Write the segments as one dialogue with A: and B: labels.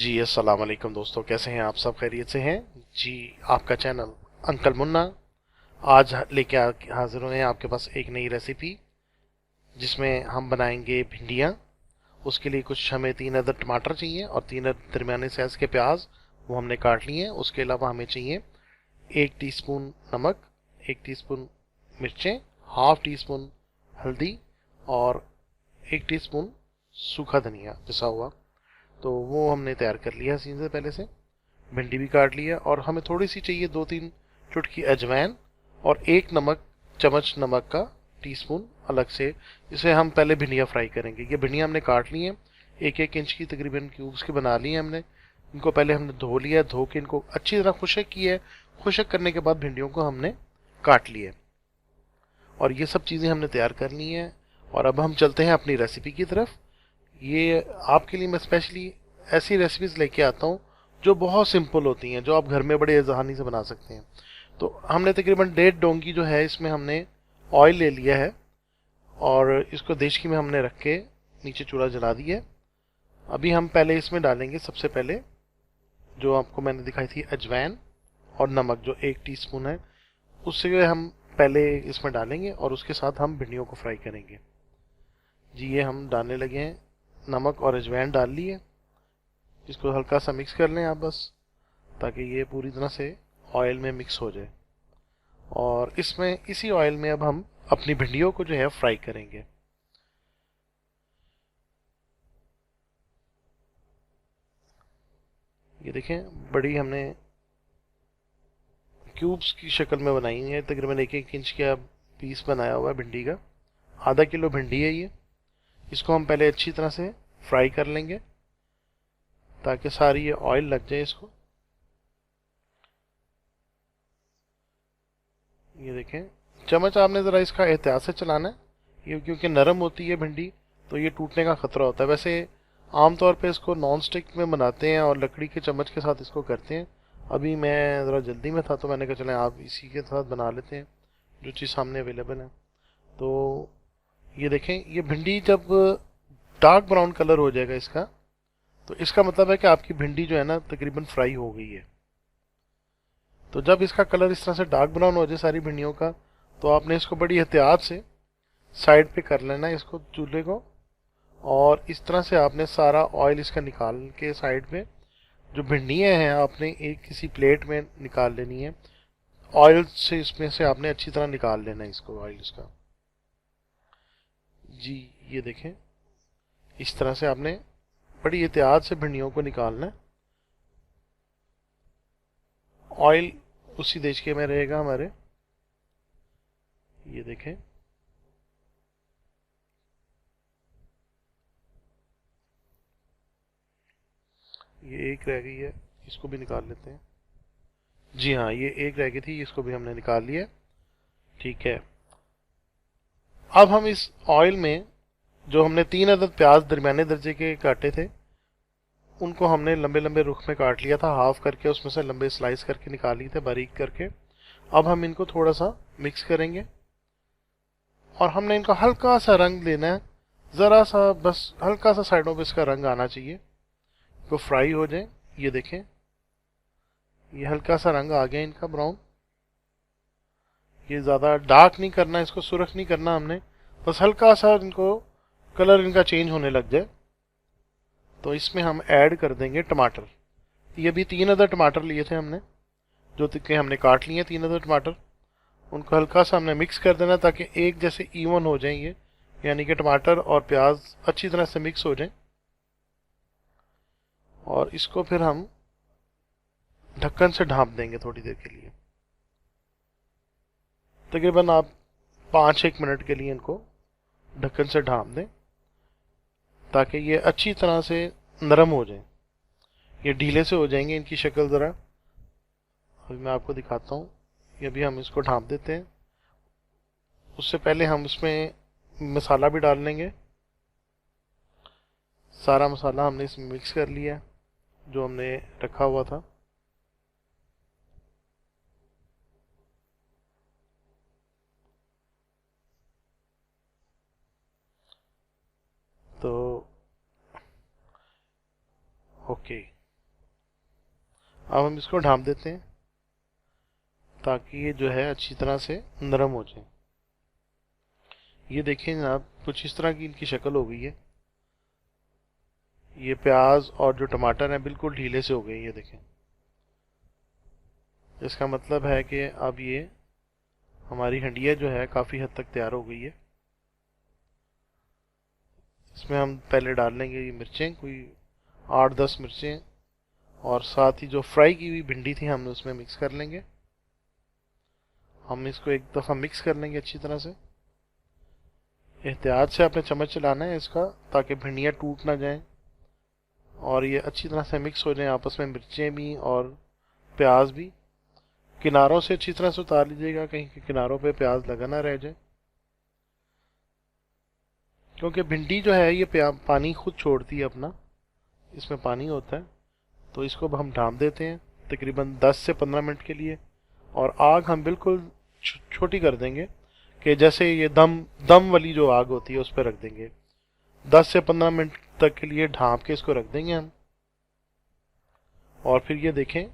A: जी अस्सलाम वालेकुम दोस्तों, कैसे हैं आप सब? खैरियत से हैं? जी, आपका चैनल अंकल मुन्ना आज लेके हाजिर हुए हैं आपके पास एक नई रेसिपी जिसमें हम बनाएँगे भिंडियाँ। उसके लिए कुछ हमें तीन अदर टमाटर चाहिए और तीन अदर दरमियाने साइज़ के प्याज, वो हमने काट लिए हैं। उसके अलावा हमें चाहिए एक टीस्पून नमक, एक टीस्पून मिर्चें, हाफ़ टी स्पून हल्दी और एक टीस्पून सूखा धनिया पिसा हुआ। तो वो हमने तैयार कर लिया सीन से पहले से। भिंडी भी काट लिया और हमें थोड़ी सी चाहिए दो तीन चुटकी अजवाइन और एक नमक, चम्मच नमक का टीस्पून अलग से। इसे हम पहले भिंडियाँ फ्राई करेंगे। ये भिंडियाँ हमने काट ली हैं। एक एक इंच की तकरीबन क्यूब्स की बना ली हैं हमने। इनको पहले हमने धो लिया, धो के इनको अच्छी तरह खुशक किया है। खुशक करने के बाद भिंडियों को हमने काट लिया और ये सब चीज़ें हमने तैयार कर ली हैं। और अब हम चलते हैं अपनी रेसिपी की तरफ़। ये आपके लिए मैं स्पेशली ऐसी रेसिपीज़ लेके आता हूँ, जो बहुत सिंपल होती हैं, जो आप घर में बड़े आसानी से बना सकते हैं। तो हमने तकरीबन डेढ़ डोंगी जो है, इसमें हमने ऑयल ले लिया है, और इसको देशकी में हमने रख के नीचे चूल्हा जला दिया है। अभी हम पहले इसमें डालेंगे, सबसे पहले जो आपको मैंने दिखाई थी अजवैन और नमक, जो एक टीस्पून है, उससे हम पहले इसमें डालेंगे, और उसके साथ हम भिंडियों को फ्राई करेंगे। जी, ये हम डालने लगे हैं। नमक और अजवैन डाल लिए। इसको हल्का सा मिक्स कर लें आप बस, ताकि ये पूरी तरह से ऑयल में मिक्स हो जाए। और इसमें, इसी ऑयल में अब हम अपनी भिंडियों को जो है फ्राई करेंगे। ये देखें, बड़ी हमने क्यूब्स की शक्ल में बनाई है। तकरीबन एक एक इंच का पीस बनाया हुआ है भिंडी का। आधा किलो भिंडी है ये। इसको हम पहले अच्छी तरह से फ्राई कर लेंगे, ताकि सारी ये ऑयल लग जाए इसको। ये देखें, चम्मच आपने ज़रा इसका एहतियात से चलाना है, ये क्योंकि नरम होती है भिंडी तो ये टूटने का ख़तरा होता है। वैसे आमतौर पे इसको नॉन स्टिक में बनाते हैं और लकड़ी के चम्मच के साथ इसको करते हैं। अभी मैं ज़रा जल्दी में था तो मैंने कहा चलें आप इसी के साथ बना लेते हैं, जो चीज़ सामने अवेलेबल है। तो ये देखें, ये भिंडी जब डार्क ब्राउन कलर हो जाएगा इसका तो इसका मतलब है कि आपकी भिंडी जो है ना, तकरीबन फ्राई हो गई है। तो जब इसका कलर इस तरह से डार्क ब्राउन हो जाए सारी भिंडियों का तो आपने इसको बड़ी एहतियात से साइड पे कर लेना है इसको चूल्हे को, और इस तरह से आपने सारा ऑयल इसका निकाल के साइड पे, जो भिंडियाँ हैं, आपने एक किसी प्लेट में निकाल लेनी है। ऑयल से इसमें से आपने अच्छी तरह निकाल लेना है इसको ऑयल इसका। जी, ये देखें। इस तरह से आपने बड़ी एहतियात से भिंडियों को निकालना है। ऑयल उसी देश के में रहेगा हमारे। ये देखें। ये एक रह गई है, इसको भी निकाल लेते हैं। जी हाँ ये एक रह गई थी, इसको भी हमने निकाल लिया। ठीक है। अब हम इस ऑयल में जो हमने तीन अदद प्याज दरमियाने दर्जे के काटे थे, उनको हमने लंबे लंबे रुख में काट लिया था हाफ़ करके, उसमें से लंबे स्लाइस करके निकाल थे, बारीक करके। अब हम इनको थोड़ा सा मिक्स करेंगे। और हमने इनका हल्का सा रंग देना है। ज़रा सा बस हल्का सा साइडों पे इसका रंग आना चाहिए। तो फ्राई हो जाए, ये देखें। ये हल्का सा रंग आ गया इनका ब्राउन ये ज़्यादा डार्क नहीं करना, इसको सुरख नहीं करना हमने। बस हल्का सा इनको कलर इनका चेंज होने लग जाए। तो इसमें हम ऐड कर देंगे टमाटर। ये भी तीन अदर टमाटर लिए थे हमने, जो कि हमने काट लिए तीन अदर टमाटर। उनको हल्का सा हमने मिक्स कर देना ताकि एक जैसे इवन हो जाए ये। यानी कि टमाटर और प्याज अच्छी तरह से मिक्स हो जाए। और इसको फिर हम ढक्कन से ढांप देंगे थोड़ी देर के लिए। तकरीबन आप पाँच एक मिनट के लिए इनको ढक्कन से ढांप दें, ताकि ये अच्छी तरह से नरम हो जाए। ये ढीले से हो जाएँगे इनकी शक्ल ज़रा। अभी मैं आपको दिखाता हूँ। ये भी हम इसको ढाँप देते हैं। उससे पहले हम इसमें मसाला भी डाल लेंगे। सारा मसाला हमने इसमें मिक्स कर लिया जो हमने रखा हुआ था। तो ओके अब हम इसको ढांप देते हैं, ताकि ये जो है अच्छी तरह से नरम हो जाए। ये देखें जनाब कुछ इस तरह की इनकी शक्ल हो गई है। ये प्याज और जो टमाटर हैं बिल्कुल ढीले से हो गए ये देखें। इसका मतलब है कि अब ये हमारी हंडिया जो है काफ़ी हद तक तैयार हो गई है। इसमें हम पहले डाल लेंगे ये मिर्चें, कोई आठ दस मिर्चें, और साथ ही जो फ्राई की हुई भिंडी थी हम उसमें मिक्स कर लेंगे। हम इसको एक दफ़ा मिक्स कर लेंगे अच्छी तरह से। एहतियात से अपने चम्मच चलाना है इसका, ताकि भिंडियाँ टूट ना जाएँ, और ये अच्छी तरह से मिक्स हो जाए आपस में मिर्चें भी और प्याज भी। किनारों से अच्छी तरह से उतार लीजिएगा, कहीं के किनारों पे प्याज लगा ना रह जाए। क्योंकि भिंडी जो है, ये पानी खुद छोड़ती है अपना। इसमें पानी होता है। तो इसको अब हम ढांप देते हैं, तकरीबन 10 से 15 मिनट के लिए। और आग हम बिल्कुल छोटी कर देंगे कि जैसे ये दम दम वाली जो आग होती है, उस पर रख देंगे। 10 से 15 मिनट तक के लिए ढांप के इसको रख देंगे हम। और फिर ये देखें,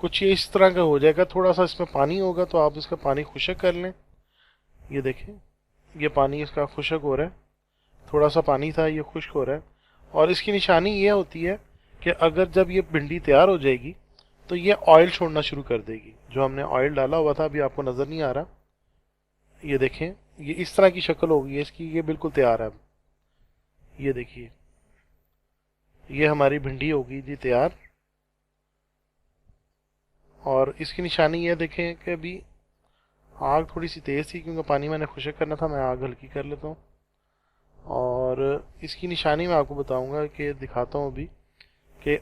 A: कुछ ये इस तरह का हो जाएगा थोड़ा सा इसमें पानी होगा तो आप इसका पानी खुशक कर लें। ये देखें, ये पानी इसका खुशक हो रहा है। थोड़ा सा पानी था, ये खुश्क हो रहा है। और इसकी निशानी ये होती है कि अगर जब ये भिंडी तैयार हो जाएगी तो ये ऑयल छोड़ना शुरू कर देगी। जो हमने ऑयल डाला हुआ था, अभी आपको नज़र नहीं आ रहा। ये देखें, ये इस तरह की शक्ल होगी इसकी ये बिल्कुल तैयार है अब। ये देखिए, ये हमारी भिंडी होगी जी तैयार। और इसकी निशानी ये देखें कि अभी आग थोड़ी सी तेज़ थी, क्योंकि पानी मैंने खुशक करना था, मैं आग हल्की कर लेता हूँ। और इसकी निशानी मैं आपको बताऊँगा कि दिखाता हूँ अभी कि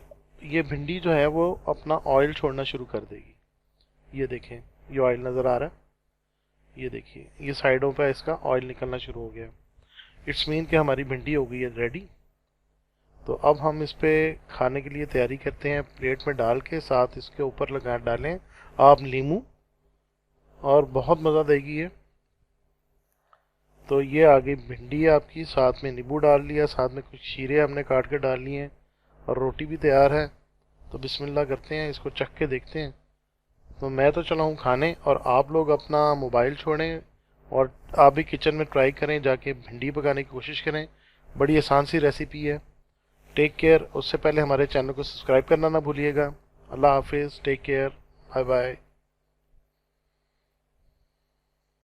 A: ये भिंडी जो है वो अपना ऑयल छोड़ना शुरू कर देगी। ये देखें, ये ऑयल नज़र आ रहा है। ये देखिए, ये साइडों पर इसका ऑयल निकलना शुरू हो गया। इट्स मीन कि हमारी भिंडी हो गई है रेडी तो अब हम इस पर खाने के लिए तैयारी करते हैं। प्लेट में डाल के साथ इसके ऊपर लगा डालें। आप नींबू और बहुत मज़ा देगी ये। तो ये आ गई भिंडी आपकी साथ में नींबू डाल लिया, साथ में कुछ शीरे हमने काट के डाल लिए हैं और रोटी भी तैयार है। तो बिस्मिल्लाह करते हैं, इसको चख के देखते हैं। तो मैं तो चला हूँ खाने और आप लोग अपना मोबाइल छोड़ें और आप भी किचन में ट्राई करें, जाके भिंडी पकाने की कोशिश करें। बड़ी आसान सी रेसिपी है। टेक केयर उससे पहले हमारे चैनल को सब्सक्राइब करना ना भूलिएगा। अल्लाह हाफिज़। Take care bye bye